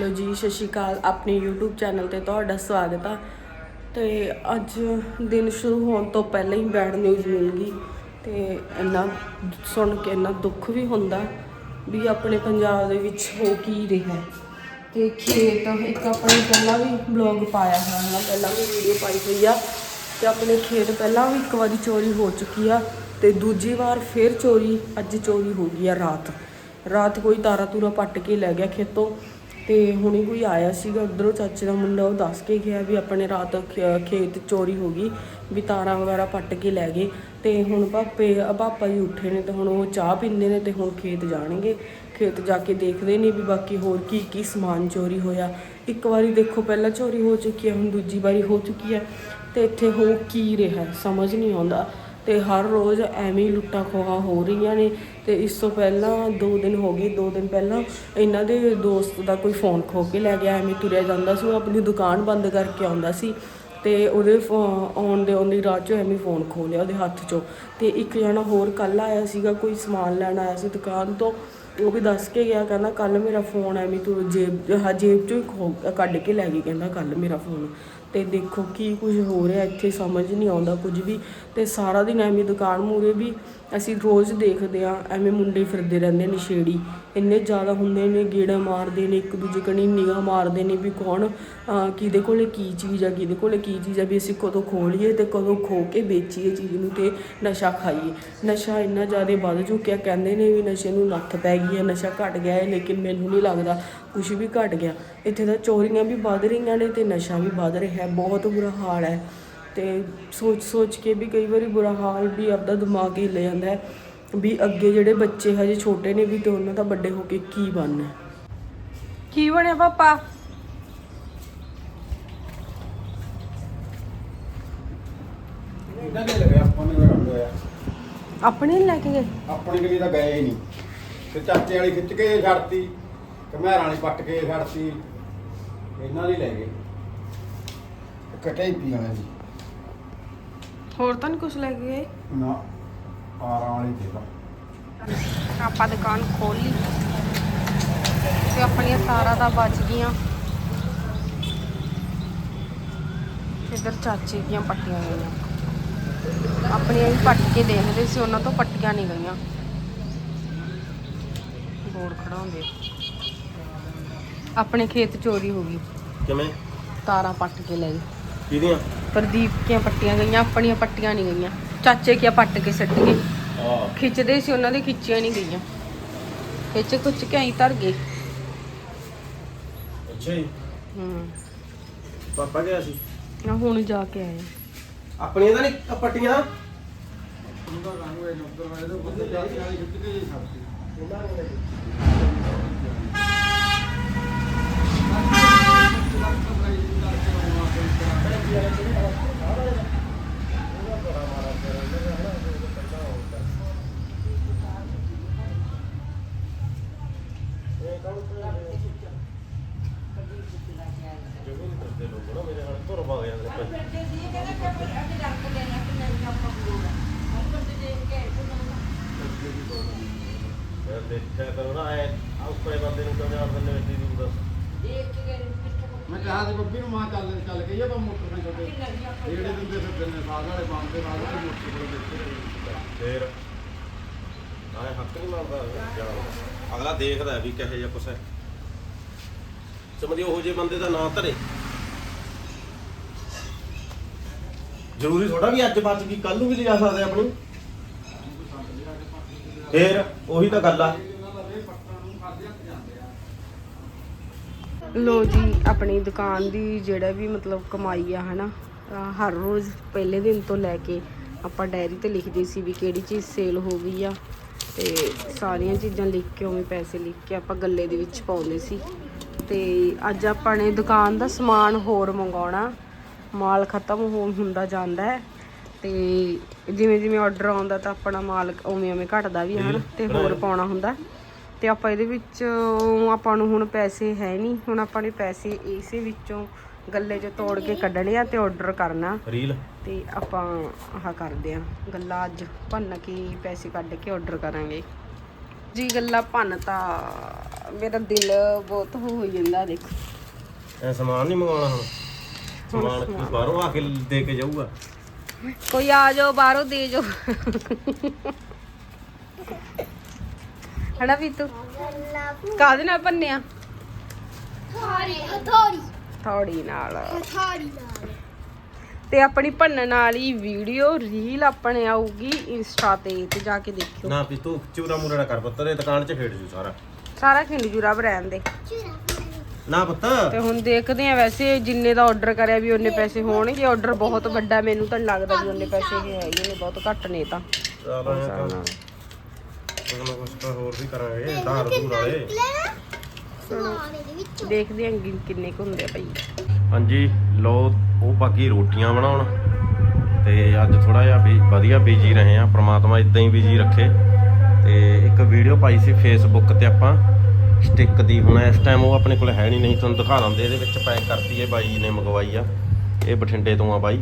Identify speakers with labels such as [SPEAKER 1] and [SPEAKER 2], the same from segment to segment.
[SPEAKER 1] Hello ਜੀ, ਸਤਿ ਸ਼੍ਰੀ ਅਕਾਲ। ਆਪਣੇ YouTube ਚੈਨਲ ਤੇ ਤੁਹਾਡਾ ਸਵਾਗਤ ਆ। ਤੇ ਅੱਜ ਦਿਨ ਸ਼ੁਰੂ ਹੋਣ ਤੋਂ ਪਹਿਲਾਂ ਹੀ ਬੈਡ ਨਿਊਜ਼ ਮਿਲ ਗਈ ਤੇ ਇੰਨਾ ਸੁਣ ਕੇ ਇੰਨਾ ਦੁੱਖ ਵੀ ਹੁੰਦਾ ਵੀ ਆਪਣੇ ਪੰਜਾਬ ਦੇ ਵਿੱਚ ਹੋ ਕੀ ਰਿਹਾ। ਹੈ ਤੇ ਖੇਤ, ਇੱਕ ਆਪਣੇ ਪਹਿਲਾਂ ਵੀ ਬਲੌਗ ਪਾਇਆ ਹੋਇਆ ਹੈ ਪਹਿਲਾਂ ਵੀ ਵੀਡੀਓ ਪਾਈ ਹੋਈ ਆ। ਤੇ ਆਪਣੇ ਖੇਤ ਪਹਿਲਾਂ ਵੀ ਇੱਕ ਵਾਰੀ ਚੋਰੀ ਹੋ ਚੁੱਕੀ ਆ ਤੇ ਦੂਜੀ ਵਾਰ ਫਿਰ ਚੋਰੀ, ਅੱਜ ਚੋਰੀ ਹੋ ਗਈ ਆ ਰਾਤ। ਰਾਤ ਕੋਈ ਤਾਰਾ ਤੂਰਾ ਪੱਟ ਕੇ ਲੈ ਗਿਆ ਖੇਤੋਂ। ਤੇ ਹੁਣੇ ਕੋਈ ਆਇਆ ਸੀਗਾ ਉਧਰੋਂ ਚਾਚੇ ਦਾ ਮੁੰਡਾ, ਉਹ ਦੱਸ ਕੇ ਗਿਆ ਵੀ ਆਪਣੇ ਰਾਤ ਖ- ਖੇਤ ਚੋਰੀ ਹੋ ਗਈ, ਵੀ ਤਾਰਾਂ ਵਗੈਰਾ ਪੱਟ ਕੇ ਲੈ ਗਏ ਤੇ ਹੁਣ ਪਾਪੇ ਅ ਪਾਪਾ ਜੀ ਉੱਠੇ ਨੇ ਤੇ ਹੁਣ ਉਹ ਚਾਹ ਪੀਂਦੇ ਨੇ ਤੇ ਹੁਣ ਖੇਤ ਜਾਣਗੇ। ਖੇਤ ਜਾ ਕੇ ਦੇਖਦੇ ਨੇ ਵੀ ਬਾਕੀ ਹੋਰ ਕੀ ਕੀ ਸਮਾਨ ਚੋਰੀ ਹੋਇਆ। ਇੱਕ ਵਾਰੀ ਦੇਖੋ ਪਹਿਲਾਂ ਚੋਰੀ ਹੋ ਚੁੱਕੀ ਹੈ, ਹੁਣ ਦੂਜੀ ਵਾਰੀ ਹੋ ਚੁੱਕੀ ਹੈ ਤੇ ਇੱਥੇ ਹੋ ਕੀ ਰਿਹਾ, ਸਮਝ ਨਹੀਂ ਆਉਂਦਾ। ਤੇ ਹਰ ਰੋਜ਼ ਐਵੇਂ ਹੀ ਲੁੱਟਾਂ ਖੋਹਾਂ ਹੋ ਰਹੀਆਂ ਨੇ ਤੇ ਇਸ ਤੋਂ ਪਹਿਲਾਂ 2 ਦਿਨ ਹੋ ਗਏ 2 ਦਿਨ ਪਹਿਲਾਂ ਇਹਨਾਂ ਦੇ ਦੋਸਤ ਦਾ ਕੋਈ ਫੋਨ ਖੋ ਕੇ ਲੈ ਗਿਆ, ਐਵੇਂ ਤੁਰਿਆ ਜਾਂਦਾ ਸੀ, ਉਹ ਆਪਣੀ ਦੁਕਾਨ ਬੰਦ ਕਰਕੇ ਆਉਂਦਾ ਸੀ ਤੇ ਉਹਦੇ ਫੋ- ਆਉਣ ਦੇ ਆਉਂਦੀ ਰਾਹ 'ਚੋਂ ਐਵੇਂ ਫੋਨ ਖੋ ਲਿਆ ਉਹਦੇ ਹੱਥ 'ਚੋਂ ਤੇ ਇੱਕ ਜਣਾ ਹੋਰ ਕੱਲ ਆਇਆ ਸੀਗਾ, ਕੋਈ ਸਮਾਨ ਲੈਣ ਆਇਆ ਸੀ ਦੁਕਾਨ ਤੋਂ ਉਹ ਵੀ ਦੱਸ ਕੇ ਗਿਆ, ਕਹਿੰਦਾ ਕੱਲ ਮੇਰਾ ਫੋਨ ਐਵੇਂ ਤੂੰ ਜੇਬ ਹਾਂ ਜੇਬ 'ਚੋਂ ਹੀ ਖੋ, ਕੱਢ ਕੇ ਲੈ ਗਈ, ਕਹਿੰਦਾ ਕੱਲ ਮੇਰਾ ਫੋਨ ਤੇ ਦੇਖੋ ਕੀ ਕੁਝ ਹੋ ਰਿਹਾ, ਇੱਥੇ ਸਮਝ ਨਹੀਂ ਆਉਂਦਾ ਕੁਝ ਵੀ। ਤੇ ਸਾਰਾ ਦਿਨ ਐਵੇਂ ਦੁਕਾਨ ਮੂਰੇ ਵੀ ਅਸੀਂ ਰੋਜ਼ ਦੇਖਦੇ ਆ ਐਵੇਂ ਮੁੰਡੇ ਫਿਰਦੇ ਰਹਿੰਦੇ ਨੇ ਛੇੜੀ। ਇੰਨੇ ਜ਼ਿਆਦਾ ਹੁੰਦੇ ਨੇ, ਗੇੜਾ ਮਾਰਦੇ ਨੇ, ਇੱਕ ਦੂਜੇ ਕਣੀ ਨਿਗਾਹ ਮਾਰਦੇ ਨੇ ਵੀ ਕੌਣ ਕਿਹਦੇ ਕੋਲੇ ਕੀ ਚੀਜ਼ ਆ, ਕਿਹਦੇ ਕੋਲੇ ਕੀ ਚੀਜ਼ ਆ, ਵੀ ਅਸੀਂ ਕਦੋਂ ਖੋਲੀਏ ਤੇ ਕਦੋਂ ਖੋ ਕੇ ਵੇਚੀਏ ਚੀਜ਼ ਨੂੰ ਤੇ ਨਸ਼ਾ ਖਾਈਏ। ਨਸ਼ਾ ਇੰਨਾ ਜ਼ਿਆਦਾ ਵੱਧ ਚੁੱਕਿਆ, ਕਹਿੰਦੇ ਨੇ ਵੀ ਨਸ਼ੇ ਨੂੰ ਨੱਥ ਪੈ ਗਈ ਹੈ, ਨਸ਼ਾ ਘਟ ਗਿਆ ਹੈ, ਲੇਕਿਨ ਮੈਨੂੰ ਨਹੀਂ ਲੱਗਦਾ ਕੁਝ ਵੀ ਘਟ ਗਿਆ। ਇੱਥੇ ਤਾਂ ਚੋਰੀਆਂ ਵੀ ਵੱਧ ਰਹੀਆਂ ਨੇ ਤੇ ਨਸ਼ਾ ਵੀ ਵੱਧ ਰਿਹਾ ਹੈ, ਬਹੁਤ ਬੁਰਾ ਹਾਲ ਹੈ। ਤੇ ਸੋਚ ਸੋਚ ਕੇ ਵੀ ਕਈ ਵਾਰੀ ਬੁਰਾ ਹਾਲ ਵੀ ਆਪਦਾ ਦਿਮਾਗ ਹੀ ਲੈ ਜਾਂਦਾ ਹੈ। ਵੀ ਅੱਗੇ ਜਿਹੜੇ ਬੱਚੇ ਹਜੇ ਛੋਟੇ ਨੇ ਵੀ ਤੇ ਉਹਨਾਂ ਦਾ ਵੱਡੇ ਹੋ ਕੇ ਕੀ ਬਣਨਾ ਹੈ। ਕੀ ਬਣਿਆ ਪਾਪਾ?
[SPEAKER 2] ਆਪਾਂ ਨੇ
[SPEAKER 1] ਆਪਣੇ ਨੀ ਲੈ ਕੇ ਗਏ?
[SPEAKER 2] ਆਪਣੀ ਗਲੀ ਤਾਂ ਗਏ ਹੀ ਨਹੀਂ। ਤੇ ਚਾਚੇ ਵਾਲੀ ਖਿੱਚ ਕੇ ਛੱਡਤੀ ਕਮਹਿਰਾਂ ਵਾਲੀ ਪੱਟ ਕੇ ਛੱਡਤੀ। ਇਹਨਾਂ ਦੀ ਲੈ ਗਏ। ਕਟਾਈ ਪੀ ਦੀ
[SPEAKER 1] ਹੋਰ ਤਾਂ ਨਹੀਂ ਕੁਝ ਲੈ ਕੇ ਗਏ?
[SPEAKER 2] ਨਾ। ਆਰਾਂ ਵਾਲੀ ਦੇ ਤਾਂ
[SPEAKER 1] ਆਪਾਂ ਦੁਕਾਨ ਖੋਲ ਲਈ ਤੇ ਆਪਣੀਆਂ ਤਾਰਾਂ ਤਾਂ ਬਚ ਗਈਆਂ। ਇਧਰ ਚਾਚੇ ਦੀਆਂ ਪੱਟੀਆਂ ਗਈਆਂ ਆਪਣੀਆਂ ਵੀ ਪੱਟ ਕੇ ਦੇਖਦੇ ਸੀ ਉਹਨਾਂ ਤੋਂ ਪੱਟੀਆਂ ਨਹੀਂ ਗਈਆਂ। ਬੋਰਡ ਖੜਾਉਂਦੇ ਆਪਣੇ ਖੇਤ ਚੋਰੀ ਹੋ ਗਈ।
[SPEAKER 3] ਕਿਵੇਂ?
[SPEAKER 1] ਤਾਰਾਂ ਪੱਟ ਕੇ ਲੈ ਗਏ।
[SPEAKER 3] ਕਿਹਦੀਆਂ?
[SPEAKER 1] ਪ੍ਰਦੀਪ ਦੀਆਂ ਪੱਟੀਆਂ ਗਈਆਂ ਆਪਣੀਆਂ ਪੱਟੀਆਂ ਨਹੀਂ ਗਈਆਂ। ਚਾਚੇ ਕੀਆਂ ਪੱਟ ਕੇ ਸੱਟ ਗਏ।
[SPEAKER 3] ਆ
[SPEAKER 1] ਖਿੱਚਦੇ ਸੀ ਉਹਨਾਂ ਦੇ ਖਿੱਚੀਆਂ ਨਹੀਂ ਗਈਆਂ। ਖਿੱਚ ਕੁੱਚ ਕੇ ਐਂ ਧਰ ਗਏ।
[SPEAKER 3] ਅੱਛਾ ਜੀ।
[SPEAKER 1] ਹੂੰ।
[SPEAKER 3] ਪਾਪਾ ਗਿਆ ਸੀ?
[SPEAKER 1] ਆ ਹੁਣ ਜਾ ਕੇ ਆਏ
[SPEAKER 3] ਆਪਣੀਆਂ ਤਾਂ ਨਹੀਂ ਪੱਟੀਆਂ?
[SPEAKER 2] ਉਹਦਾ ਰੰਗ ਹੋਇਆ ਨੰਬਰ ਵਾਲੇ ਦੇ ਬੰਦੇ ਚਾਚੇ ਵਾਲੀ ਖਿੱਚ ਕੇ ਛੱਡਤੀ
[SPEAKER 3] ਦੇਖਿਆ ਕਰੋ ਨਾ ਐ ਉੱਪਰੇ ਬੰਦੇ ਨੂੰ ਕਿਉਂ ਜਾਣ ਦਿੰਦੇ ਵਿੱਚ ਦੀ ਦੱਸ।
[SPEAKER 2] ਮੈਂ ਕਿਹਾ ਸੀ ਬੱਬੀ ਨੂੰ ਮਾਂ ਚੱਲ ਚੱਲ ਗਈ ਆਪਾਂ ਮੋਟਰ ਤੇ। ਛੱਡੇ ਜਿਹੜੇ ਦਿੰਦੇ ਫਿਰਦੇ ਨੇ ਸਾਗ ਵਾਲੇ ਬੰਦ ਦੇ ਨਾਲ ਉਹ ਮੋਟਰ ਕੋਲ ਦੇਖੇ।
[SPEAKER 3] ਫੇਰ। ਆਏ ਹੱਕ ਨਹੀਂ ਜਾਣ ਅਗਲਾ ਦੇਖਦਾ ਵੀ ਕਿਹੋ ਜਿਹਾ ਕੁਛ ਹੈ। ਸਮਝੀ ਉਹੋ ਜਿਹੇ ਬੰਦੇ ਦਾ ਨਾਂ ਧਰੇ। ਜ਼ਰੂਰੀ ਥੋੜਾ ਵੀ ਅੱਜ ਬਚ ਗਈ ਕੱਲ ਨੂੰ ਵੀ ਲਿਜਾ ਸਕਦੇ ਆਪਣੀ। ਫੇਰ ਉਹੀ ਤਾਂ ਗੱਲ ਆ।
[SPEAKER 1] ਲੋ ਜੀ ਆਪਣੀ ਦੁਕਾਨ ਦੀ ਜਿਹੜਾ ਵੀ ਮਤਲਬ ਕਮਾਈ ਆ ਹਨਾ? ਹਰ ਰੋਜ਼ ਪਹਿਲੇ ਦਿਨ ਤੋਂ ਲੈ ਕੇ ਆਪਾਂ ਡਾਇਰੀ ਤੇ ਲਿਖਦੇ ਸੀ ਵੀ ਕਿਹੜੀ ਚੀਜ਼ ਸੇਲ ਹੋ ਗਈ ਆ। ਤੇ ਸਾਰੀਆਂ ਚੀਜ਼ਾਂ ਲਿਖ ਕੇ ਉਵੇਂ ਪੈਸੇ ਲਿਖ ਕੇ ਆਪਾਂ ਗੱਲੇ ਦੇ ਵਿੱਚ ਪਾਉਂਦੇ ਸੀ। ਤੇ ਅੱਜ ਆਪਾਂ ਨੇ ਦੁਕਾਨ ਦਾ ਸਮਾਨ ਹੋਰ ਮੰਗਾਉਣਾ ਮਾਲ ਖਤਮ ਹੋ ਹੁੰਦਾ ਜਾਂਦਾ ਹੈ। ਤੇ ਜਿਵੇਂ ਜਿਵੇਂ ਆਰਡਰ ਆਉਂਦਾ ਤਾਂ ਆਪਣਾ ਮਾਲ ਉਵੇਂ ਉਵੇਂ ਘਟਦਾ ਵੀ ਹੈ ਹਨਾ? ਤੇ ਹੋਰ ਪਾਉਣਾ ਹੁੰਦਾ। ਤੇ ਆਪਾਂ ਇਹਦੇ ਵਿੱਚ ਆਪਾਂ ਨੂੰ ਹੁਣ ਪੈਸੇ ਹੈ ਨਹੀਂ। ਹੁਣ ਆਪਾਂ ਨੇ ਪੈਸੇ ਇਸੇ ਵਿੱਚੋਂ ਗੱਲੇ 'ਚ ਤੋੜ ਕੇ ਕੱਢਣੇ ਆ ਤੇ ਆਰਡਰ ਕਰਨਾ।
[SPEAKER 3] ਰੀਲ
[SPEAKER 1] ਤੇ ਆਪਾਂ ਆਹ ਕਰਦੇ ਆ ਗੱਲਾਂ ਅੱਜ। ਭੰਨ ਕੇ ਪੈਸੇ ਕੱਢ ਕੇ ਆਰਡਰ ਕਰਾਂਗੇ।
[SPEAKER 4] ਜੀ ਗੱਲਾਂ ਭੰਨਤਾ ਮੇਰਾ ਦਿਲ ਬਹੁਤ ਹੋ ਜਾਂਦਾ ਦੇਖੋ।
[SPEAKER 3] ਐ ਸਮਾਨ ਨਹੀਂ ਮੰਗਾਉਣਾ ਹੁਣ ਸਮਾਨ ਕੀ ਬਾਹਰੋਂ ਆ ਕੇ ਦੇ ਕੇ ਜਾਊਗਾ?
[SPEAKER 4] ਕੋਈ ਆ ਜਾਓ ਬਾਹਰੋਂ ਦੇ ਜਾਓ। ਹਣਾ ਵੀ ਤੂੰ ਕਾਹਦੇ ਨਾਲ ਭੰਨਿਆ
[SPEAKER 5] ਹਥਾਰੀ ਹਥਾਰੀ।
[SPEAKER 4] ਥੋੜੀ ਨਾਲ।
[SPEAKER 5] ਹਥਾਰੀ ਨਾਲ।
[SPEAKER 4] ਤੇ ਆਪਣੀ ਭੰਨਣ ਵਾਲੀ ਵੀਡੀਓ ਰੀਲ ਆਪਣੇ ਆਊਗੀ ਇੰਸਟਾ ਤੇ ਤੇ ਜਾ ਕੇ ਦੇਖਿਓ।
[SPEAKER 3] ਨਾ ਵੀ ਤੂੰ ਚੂਰਾ ਮੂਰਾ ਨਾ ਕਰ ਪੁੱਤਰ ਇਹ ਦੁਕਾਨ 'ਚ ਖੇਡ ਜੂ ਸਾਰਾ।
[SPEAKER 4] ਸਾਰਾ ਖਿੰਡ ਜੂਰਾ ਬ੍ਰਾਂਡ ਦੇ।
[SPEAKER 3] ਨਾ ਪੁੱਤ।
[SPEAKER 4] ਤੇ ਹੁਣ ਦੇਖਦੇ ਆ ਵੈਸੇ ਜਿੰਨੇ ਦਾ ਆਰਡਰ ਕਰਿਆ ਵੀ ਉਹਨੇ ਪੈਸੇ ਹੋਣਗੇ। ਆਰਡਰ ਬਹੁਤ ਵੱਡਾ ਮੈਨੂੰ ਤਾਂ ਲੱਗਦਾ ਵੀ ਉਹਨੇ ਪੈਸੇ ਹੀ ਹੈਗੇ ਨੇ ਬਹੁਤ ਘੱਟ ਨੇ ਤਾਂ।
[SPEAKER 3] ਚਲੋ ਇਹ ਤਾਂ ਕੁਝ ਨਾ ਕੁਝ ਤਾਂ ਹੋਰ ਵੀ ਕਰਾਂਗੇ ਧਾਰ ਧੂਰ ਵਾਲੇ।
[SPEAKER 5] ਲੈਣਾ ਸਮਾਨ ਇਹਦੇ ਵਿੱਚ।
[SPEAKER 4] ਦੇਖਦੇ ਆਂ ਕਿ ਕਿੰਨੇ ਕੁ ਹੁੰਦੇ ਆ ਭਾਈ।
[SPEAKER 3] ਹਾਂਜੀ ਲੋ ਉਹ ਬਾਕੀ ਰੋਟੀਆਂ ਬਣਾਉਣ। ਤੇ ਅੱਜ ਥੋੜਾ ਜਿਹਾ ਵੀ ਵਧੀਆ ਬੀਜੀ ਰਹੇ ਆ ਪ੍ਰਮਾਤਮਾ ਇਦਾਂ ਹੀ ਬੀਜੀ ਰੱਖੇ। ਤੇ ਇੱਕ ਵੀਡੀਓ ਪਾਈ ਸੀ ਫੇਸਬੁੱਕ ਤੇ ਆਪਾਂ। ਸਟਿੱਕ ਦੀ ਹੁਣ ਇਸ ਟਾਈਮ ਉਹ ਆਪਣੇ ਕੋਲ ਹੈ ਨਹੀਂ ਨਹੀਂ ਤੁਹਾਨੂੰ ਦਿਖਾ ਦਿੰਦੇ ਇਹਦੇ ਵਿੱਚ ਪੈਕ ਕਰਤੀ ਹੈ ਬਾਈ ਨੇ ਮੰਗਵਾਈ ਆ। ਇਹ ਬਠਿੰਡੇ ਤੋਂ ਆ ਬਾਈ।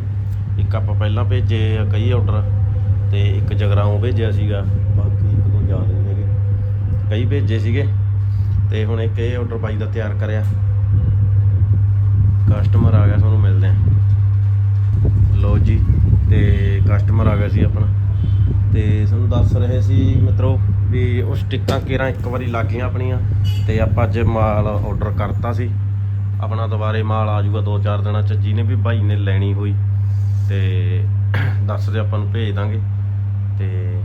[SPEAKER 3] ਇੱਕ ਆਪਾਂ ਪਹਿਲਾਂ ਭੇਜੇ ਆ ਕਈ ਆਰਡਰ ਤੇ ਇੱਕ ਜਗਰਾਉਂ ਭੇਜਿਆ ਸੀਗਾ। ਬਾਕੀ ਇੱਕ ਦੋ ਯਾਦ ਨਹੀਂ ਹੈਗੇ ਕਈ ਭੇਜੇ ਸੀਗੇ ਤੇ ਹੁਣ ਇੱਕ ਇਹ ਆਰਡਰ ਬਾਈ ਦਾ ਤਿਆਰ ਕਰਿਆ। ਕਸਟਮਰ ਆ ਗਿਆ ਤੁਹਾਨੂੰ ਮਿਲਦੇ ਆ। ਲੋ ਜੀ, ਤੇ ਕਸਟਮਰ ਆ ਗਿਆ ਸੀ ਆਪਣਾ। ਤੇ ਤੁਹਾਨੂੰ ਦੱਸ ਰਹੇ ਸੀ ਮਿੱਤਰੋ ਵੀ ਉਹ ਸਟਿੱਕਾਂ ਕੇਰਾਂ ਇੱਕ ਵਾਰੀ ਲੱਗ ਗਈਆਂ ਆਪਣੀਆਂ ਤੇ ਆਪਾਂ ਅੱਜ ਮਾਲ ਆਰਡਰ ਕਰਤਾ ਸੀ। ਆਪਣਾ ਦੁਬਾਰੇ ਮਾਲ ਆ ਜਾਊਗਾ 2-4 ਦਿਨਾਂ ਚ, ਜਿਹਨੇ ਵੀ ਭਾਈ ਨੇ ਲੈਣੀ ਹੋਈ। ਤੇ ਦੱਸ ਦੇ ਆਪਾਂ ਨੂੰ ਭੇਜ ਦਾਂਗੇ। ਤੇ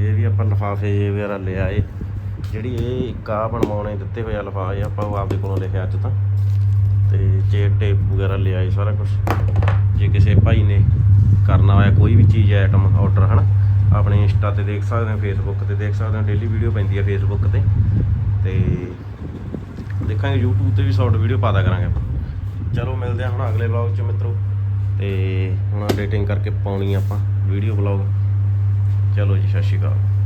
[SPEAKER 3] ਇਹ ਵੀ ਆਪਾਂ ਲਿਫਾਫੇ ਵਗੈਰਾ ਲੈ ਆਏ। ਜਿਹੜੀ ਇਹ ਇੱਕ ਆ ਬਣਵਾਉਣੇ ਦਿੱਤੇ ਹੋਏ ਆ ਲਿਫਾਫੇ ਆਪਾਂ ਉਹ ਆਪਦੇ ਕੋਲੋਂ ਲਿਖਿਆ ਅੱਜ ਤਾਂ। ਤੇ ਜੇ ਟੇਪ ਵਗੈਰਾ ਲਿਆਏ ਸਾਰਾ ਕੁਝ ਜੇ ਕਿਸੇ ਭਾਈ ਨੇ ਕਰਨਾ ਹੋਇਆ ਕੋਈ ਵੀ ਚੀਜ਼ ਆਈਟਮ ਆਰਡਰ ਹਨਾ, ਆਪਣੇ ਇੰਸਟਾ ਤੇ ਦੇਖ ਸਕਦੇ ਹੋ ਫੇਸਬੁੱਕ ਤੇ ਦੇਖ ਸਕਦੇ ਹੋ ਡੇਲੀ ਵੀਡੀਓ ਪੈਂਦੀ ਹੈ ਫੇਸਬੁੱਕ ਤੇ। ਤੇ ਦੇਖਾਂਗੇ, YouTube ਤੇ ਵੀ ਸ਼ਾਰਟ ਵੀਡੀਓ ਪਾਦਾ ਕਰਾਂਗੇ ਆਪਾਂ। ਚਲੋ, ਮਿਲਦੇ ਹਾਂ ਹੁਣ ਅਗਲੇ ਵਲੌਗ 'ਚ ਮਿੱਤਰੋ। ਤੇ ਹੁਣ ਐਡੀਟਿੰਗ ਕਰਕੇ ਪਾਉਣੀ ਆਪਾਂ ਵੀਡੀਓ ਵਲੌਗ ਚਲੋ ਜੀ, ਸਤਿ ਸ਼੍ਰੀ ਅਕਾਲ।